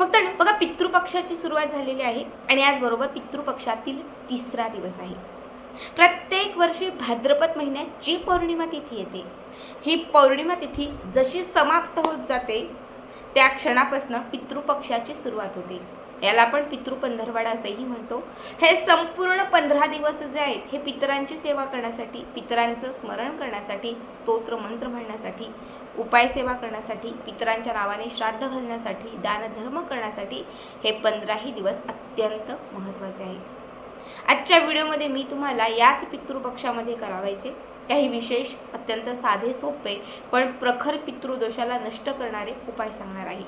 मग तर बघा पितृपक्षाची सुरुवात झालेली आहे आणि आजबरोबर पितृपक्षातील तिसरा दिवस आहे. प्रत्येक वर्षी भाद्रपद महिन्यात जी पौर्णिमा तिथी येते ही पौर्णिमा तिथी जशी समाप्त होत जाते त्या क्षणापासून पितृपक्षाची सुरुवात होते. याला आपण पितृपंधरवाडा असंही म्हणतो. हे संपूर्ण पंधरा दिवस जे आहेत हे पितरांची सेवा करण्यासाठी पितरांचं स्मरण करण्यासाठी स्तोत्र मंत्र म्हणण्यासाठी उपाय सेवा करण्यासाठी पितरांच्या नावाने श्राद्ध घालण्यासाठी दानधर्म करण्यासाठी हे पंधराही दिवस अत्यंत महत्त्वाचे आहे आजच्या व्हिडिओमध्ये मी तुम्हाला याच पितृपक्षामध्ये करावायचे. काही विशेष अत्यंत साधे सोपे पण प्रखर पितृदोषाला नष्ट करणारे उपाय सांगणार आहे.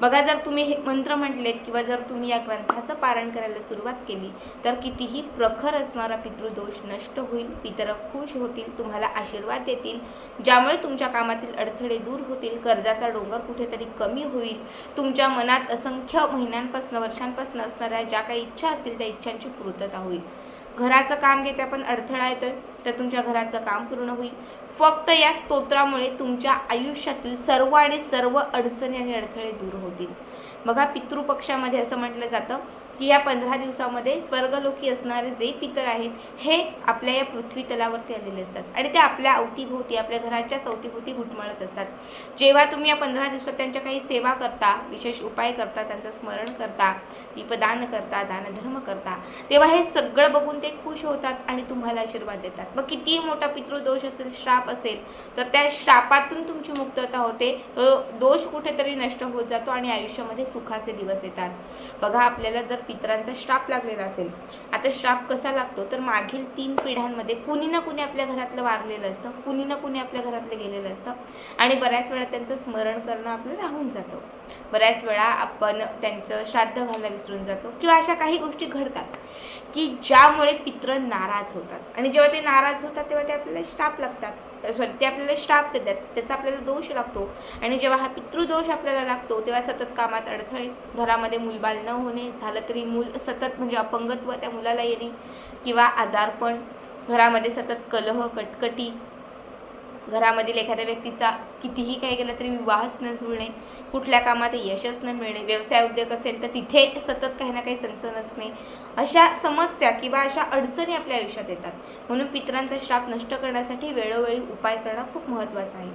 बघा जर तुम्ही हे मंत्र म्हटलेत किंवा जर तुम्ही या ग्रंथाचं पारण करायला सुरुवात केली तर कितीही प्रखर असणारा पितृदोष नष्ट होईल पितर खुश होतील तुम्हाला आशीर्वाद देतील. ज्यामुळे तुमच्या कामातील अडथळे दूर होतील कर्जाचा डोंगर कुठेतरी कमी होईल. तुमच्या मनात असंख्य महिन्यांपासून वर्षांपासून असणाऱ्या ज्या काही इच्छा असतील त्या इच्छांची पूर्तता होईल. घराचं काम घेते आपण अडथळा येतोय तर तुमच्या घराचं काम पूर्ण होईल. फक्त या स्तोत्रामुळे तुमच्या आयुष्यातील सर्व आणि सर्व अडचणी आणि अडथळे दूर होतील. बघा पितृपक्षामध्ये असं म्हटलं जातं की या पंधरा दिवसामध्ये स्वर्गलोकी असणारे जे पितर आहेत हे आपल्या या पृथ्वी तलावरती आलेले असतात. आणि ते आपल्या अवतीभोवती आपल्या घराच्याच अवतीभोवती घुटमळत असतात. जेव्हा तुम्ही या पंधरा दिवसात त्यांच्या काही सेवा करता विशेष उपाय करता त्यांचं स्मरण करता विपदान करता दानधर्म करता तेव्हा हे सगळं बघून ते खुश होतात आणि तुम्हाला आशीर्वाद देतात. मग कितीही मोठा पितृदोष असेल श्राप असेल तर त्या श्रापातून तुमची मुक्तता होते. तो दोष कुठेतरी नष्ट होत जातो आणि आयुष्यामध्ये सुखाचे दिवस येतात. बघा आपल्याला जर पितरांचा श्राप लागलेला असेल आता श्राप कसा लागतो? तर मागील तीन पिढ्यांमध्ये कुणी ना कुणी आपल्या घरातलं वारलेलं असतं कुणी ना कुणी आपल्या घरातलं गेलेलं असतं आणि बऱ्याच वेळा त्यांचं स्मरण करणं आपलं राहून जातं. बऱ्याच वेळा आपण त्यांचं श्राद्ध घालायला विसरून जातो किंवा अशा काही गोष्टी घडतात. की ज्यामुळे पित्र नाराज होतात. आणि जेव्हा ते नाराज होतात तेव्हा ते आपल्याला श्राप लागतात. सॉरी ते आपल्याला श्राप देतात. त्याचा आपल्याला दोष लागतो. आणि जेव्हा हा पितृदोष आपल्याला लागतो तेव्हा सतत कामात अडथळे घरामध्ये मूलबाल न होणे झालं तरी मूल सतत म्हणजे अपंगत्व त्या मुलाला येणे किंवा आजारपण घरामध्ये सतत कलह कटकटी घरामधील एखाद्या व्यक्तीचा कितीही काही केलं तरी विवाहच न जुळणे कुठल्या कामात यशच न मिळणे व्यवसाय उद्योग असेल तर तिथे सतत काही ना काही चणचण असणे अशा समस्या किंवा अशा अडचणी आपल्या आयुष्यात येतात. म्हणून पितरांचा श्राप नष्ट करण्यासाठी वेळोवेळी उपाय करणं खूप महत्त्वाचं आहे.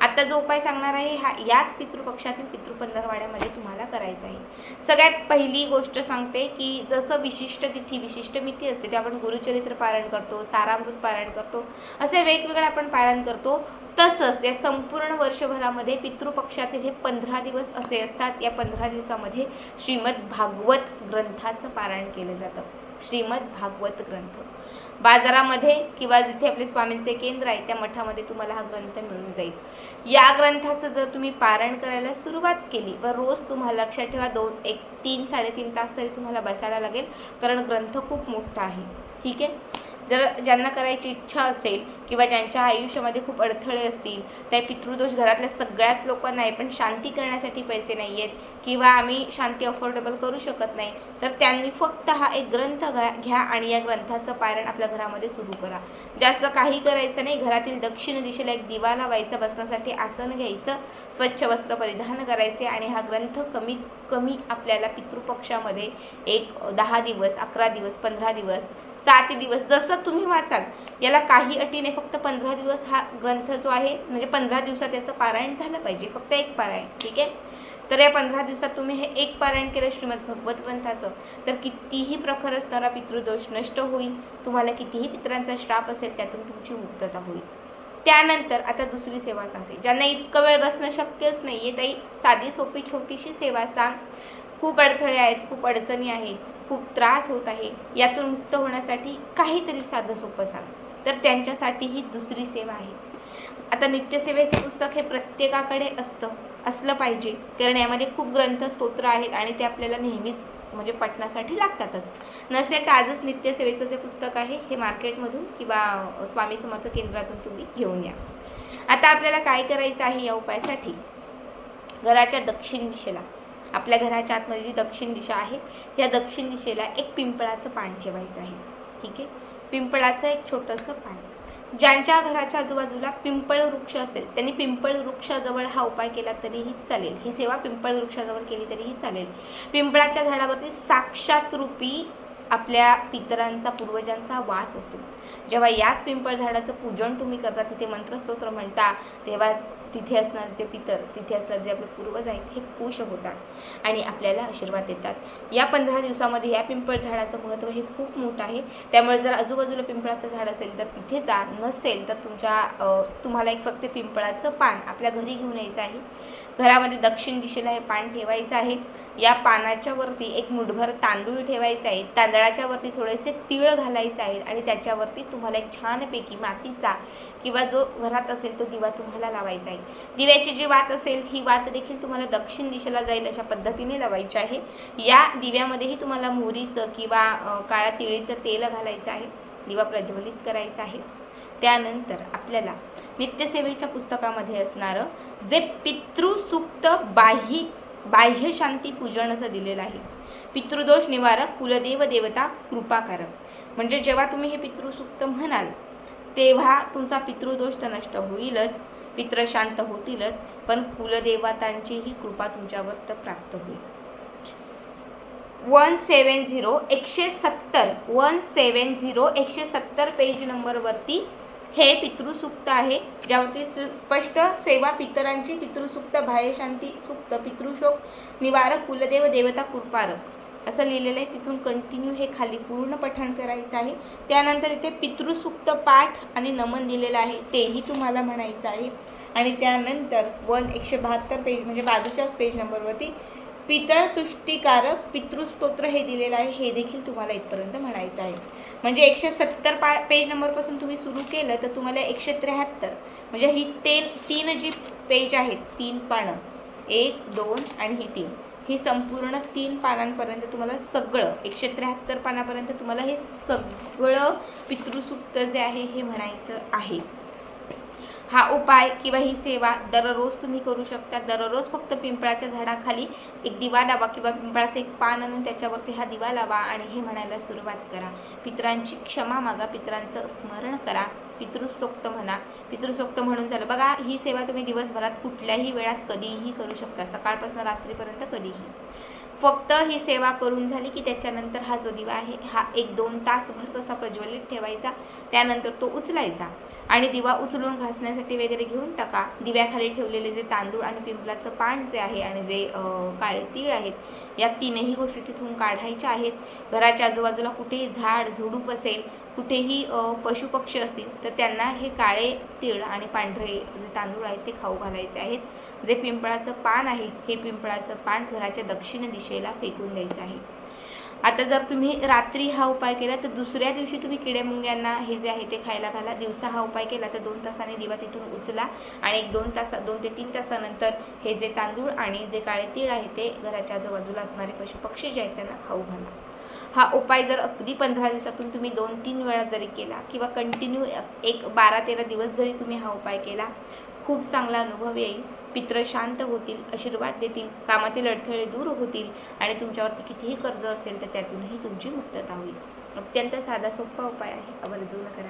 आत्ता जो उपाय सांगणार आहे हा याच पितृपक्षातील पितृपंधरवाड्यामध्ये तुम्हाला करायचा आहे. सगळ्यात पहिली गोष्ट सांगते की जसं विशिष्ट तिथी विशिष्ट मिती असते ते आपण गुरुचरित्र पारायण करतो सारामृत पारायण करतो असे वेगवेगळे आपण पारायण करतो. तसंच या संपूर्ण वर्षभरामध्ये पितृपक्षातील हे पंधरा दिवस असे असतात. या पंधरा दिवसामध्ये श्रीमद भागवत ग्रंथाचं पारायण केलं जातं. श्रीमद भागवत ग्रंथ. बाजारामध्ये किंवा जिथे आपले स्वामींचे केंद्र आहे त्या मठामध्ये तुम्हाला हा ग्रंथ मिळून जाईल. या ग्रंथाचं जर तुम्ही पारायण करायला सुरुवात केली व रोज तुम्हाला लक्षात ठेवा दोन एक तीन साडेतीन तास तरी तुम्हाला बसायला लागेल कारण ग्रंथ खूप मोठा आहे. ठीक आहे? जर ज्यांना करायची इच्छा असेल किंवा ज्यांच्या आयुष्यामध्ये खूप अडथळे असतील त्या पितृदोष घरातल्या सगळ्याच लोकांना आहे पण शांती करण्यासाठी पैसे नाही आहेत किंवा आम्ही शांती अफोर्डेबल करू शकत नाही तर त्यांनी फक्त हा एक ग्रंथ घ्या घ्या आणि या ग्रंथाचं पारायण आपल्या घरामध्ये सुरू करा. जास्त काही करायचं नाही घरातील दक्षिण दिशेला एक दिवा लावायचा बसण्यासाठी आसन घ्यायचं स्वच्छ वस्त्र परिधान करायचे आणि हा ग्रंथ कमीत कमी आपल्याला पितृपक्षामध्ये एक दहा दिवस अकरा दिवस पंधरा दिवस सात दिवस जसं तुम्ही वाचाल याला काही अटी नाही फक्त पंधरा दिवस हा ग्रंथ जो आहे म्हणजे पंधरा दिवसात याचं पारायण झालं पाहिजे फक्त एक पारायण ठीक आहे? तर या पंधरा दिवसात तुम्ही हे एक पारायण केलं श्रीमद भगवत ग्रंथाचं तर कितीही प्रखर असणारा पितृदोष नष्ट होईल तुम्हाला कितीही पितरांचा श्राप असेल त्यातून तुमची मुक्तता होईल. त्यानंतर आता दुसरी सेवा सांगते. ज्यांना इतकं वेळ बसणं शक्यच नाही आहे ताई साधी सोपी छोटीशी सेवा सांग. खूप अडथळे आहेत खूप अडचणी आहेत खूप त्रास होत आहे यातून मुक्त होण्यासाठी काहीतरी साधं सोपं सांग. तर त्यांच्यासाठी ही दुसरी सेवा आहे. आता नित्यसेवेचे पुस्तक हे प्रत्येकाकडे असतं असलं पाहिजे. कारण यामध्ये खूप ग्रंथ स्तोत्र आहेत आणि ते आपल्याला नेहमीच म्हणजे पठणासाठी लागतातच. नसेल तर आजच नित्यसेवेचं जे पुस्तक आहे हे मार्केटमधून किंवा स्वामी समर्थ केंद्रातून तुम्ही घेऊन या. आता आपल्याला काय करायचं आहे या उपायासाठी? घराच्या दक्षिण दिशेला. आपल्या घराच्या आतमध्ये जी दक्षिण दिशा आहे या दक्षिण दिशेला एक पिंपळाचं पान ठेवायचं आहे. ठीक आहे? पिंपळाचं एक छोटंसं पान ज्यांच्या घराच्या आजूबाजूला पिंपळ वृक्ष असेल त्यांनी पिंपळ वृक्षाजवळ हा उपाय केला तरीही चालेल. ही सेवा पिंपळ वृक्षाजवळ केली तरीही चालेल. पिंपळाच्या झाडावरती साक्षात रूपी आपल्या पितरांचा पूर्वजांचा वास असतो. जेव्हा याच पिंपळ झाडाचं पूजन तुम्ही करता तिथे मंत्रस्तोत्र म्हणता तेव्हा तिथे असणारे जे पितर तिथे असणारे जे आपले पूर्वज आहेत हे खुश होतात आणि आपल्याला आशीर्वाद देतात. या पंधरा दिवसामध्ये या पिंपळ झाडाचं महत्त्व हे खूप मोठं आहे. त्यामुळे जर आजूबाजूला पिंपळाचं झाड असेल तर तिथे जा. नसेल तर तुमच्या तुम्हाला एक फक्त पिंपळाचं पान आपल्या घरी घेऊन यायचं आहे. घरामध्ये दक्षिण दिशेला हे पान ठेवायचं आहे. या पानाच्या वरती एक मुठभर तांदूळ ठेवायचा आहे तांदळाच्या वरती थोडेसे तीळ घालायचे आहेत आणि त्याच्यावरती तुम्हाला एक छानपैकी मातीचा किंवा जो घरात असेल तो दिवा तुम्हाला लावायचा आहे. दिव्याची जी वात असेल ही वात देखील तुम्हाला दक्षिण दिशेला जाईल अशा पद्धतीने लावायची आहे. या दिव्यामध्येही तुम्हाला मोहरीचं किंवा काळ्या तिळीचं तेल घालायचं आहे. दिवा प्रज्वलित करायचा आहे. त्यानंतर आपल्याला नित्यसेवेच्या पुस्तकामध्ये असणारं जे पितृसूक्त बाह्य बाह्य शांती पूजन असं दिलेलं आहे. पितृदोष निवारक कुलदेव देवता कृपाकारक. म्हणजे जेव्हा तुम्ही हे पितृसूक्त म्हणाल तेव्हा तुमचा पितृदोष तर नष्ट होईलच पित्र शांत होतीलच पण कुलदेवतांचीही कृपा तुमच्यावर तर प्राप्त होईल. वन सेवन झिरो एकशे सत्तर वन सेवन झिरो एकशे सत्तर पेज नंबरवरती हे पितृसूक्त आहे ज्यावरती स्पष्ट सेवा पितरांची पितृसूक्त बाह्यशांती सुक्त पितृशोक निवारक कुलदेव देवता कृपारक. असं लिहिलेलं आहे तिथून कंटिन्यू हे खाली पूर्ण पठण करायचं आहे. त्यानंतर इथे पितृसूक्त पाठ आणि नमन दिलेलं आहे. तेही तुम्हाला म्हणायचं आहे. आणि त्यानंतर वन एकशे बहात्तर पेज म्हणजे बाजूच्याच पेज नंबरवरती पितर तुष्टीकारक पितृस्तोत्र हे दिलेलं आहे. हे देखील तुम्हाला इथपर्यंत म्हणायचं आहे. म्हणजे एकशे सत्तर पा पेज नंबरपासून तुम्ही सुरू केलं तर तुम्हाला एकशे त्र्याहत्तर. म्हणजे ही ते तीन जी पेज आहेत तीन पानं. एक दोन आणि ही तीन. ही संपूर्ण तीन पानांपर्यंत तुम्हाला सगळं एकशे त्र्याहत्तर पानापर्यंत तुम्हाला हे सगळं पितृसूक्त जे आहे हे म्हणायचं आहे. हा उपाय किंवा ही सेवा दररोज तुम्ही करू शकता. दररोज फक्त पिंपळाच्या झाडाखाली एक दिवा लावा किंवा पिंपळाचं एक पान आणून त्याच्यावरती हा दिवा लावा आणि हे म्हणायला सुरुवात करा. पितरांची क्षमा मागा पितरांचं स्मरण करा. पितृस्तोक्त म्हणा. पितृस्तोक्त म्हणून झालं. बघा ही सेवा तुम्ही दिवसभरात कुठल्याही वेळात कधीही करू शकता. सकाळपासून रात्रीपर्यंत कधीही. फक्त ही सेवा करून झाली की त्याच्यानंतर हा जो दिवा आहे हा एक दोन तासभर तसा प्रज्वलित ठेवायचा त्यानंतर तो उचलायचा. आणि दिवा उचलून घासण्यासाठी वगैरे घेऊन टाका. दिव्याखाली ठेवलेले जे तांदूळ आणि पिंपलाचं पान जे आहे आणि जे काळे तीळ आहेत या तीनही गोष्टी तिथून काढायच्या आहेत. घराच्या आजूबाजूला कुठेही झाड झुडूप असेल कुठेही पशुपक्षी असतील तर त्यांना हे काळे तीळ आणि पांढरे जे तांदूळ आहेत ते खाऊ घालायचे आहेत. जे पिंपळाचं पान आहे हे पिंपळाचं पान घराच्या दक्षिण दिशेला फेकून द्यायचं आहे. आता जर तुम्ही रात्री हा उपाय केला तर दुसऱ्या दिवशी तुम्ही किडेमुंग्यांना हे जे आहे ते खायला घाला. दिवसा हा उपाय केला तर दोन तासाने दिवा तिथून उचला आणि एक दोन तासा दोन ते तीन तासानंतर हे जे तांदूळ आणि जे काळे तीळ आहे ते घराच्या आजूबाजूला असणारे पशुपक्षी जे आहेत त्यांना खाऊ घाला. हा उपाय जर अगदी पंधरा दिवसातून तुम्ही दोन तीन वेळा जरी केला किंवा कंटिन्यू एक बारा तेरा दिवस जरी तुम्ही हा उपाय केला खूप चांगला अनुभव येईल. पित्र शांत होतील आशीर्वाद देतील कामातील अडथळे दूर होतील आणि तुमच्यावरती कितीही कर्ज असेल तर त्यातूनही तुमची मुक्तता होईल. अत्यंत साधा सोपा उपाय आहे. आवर्जून करा.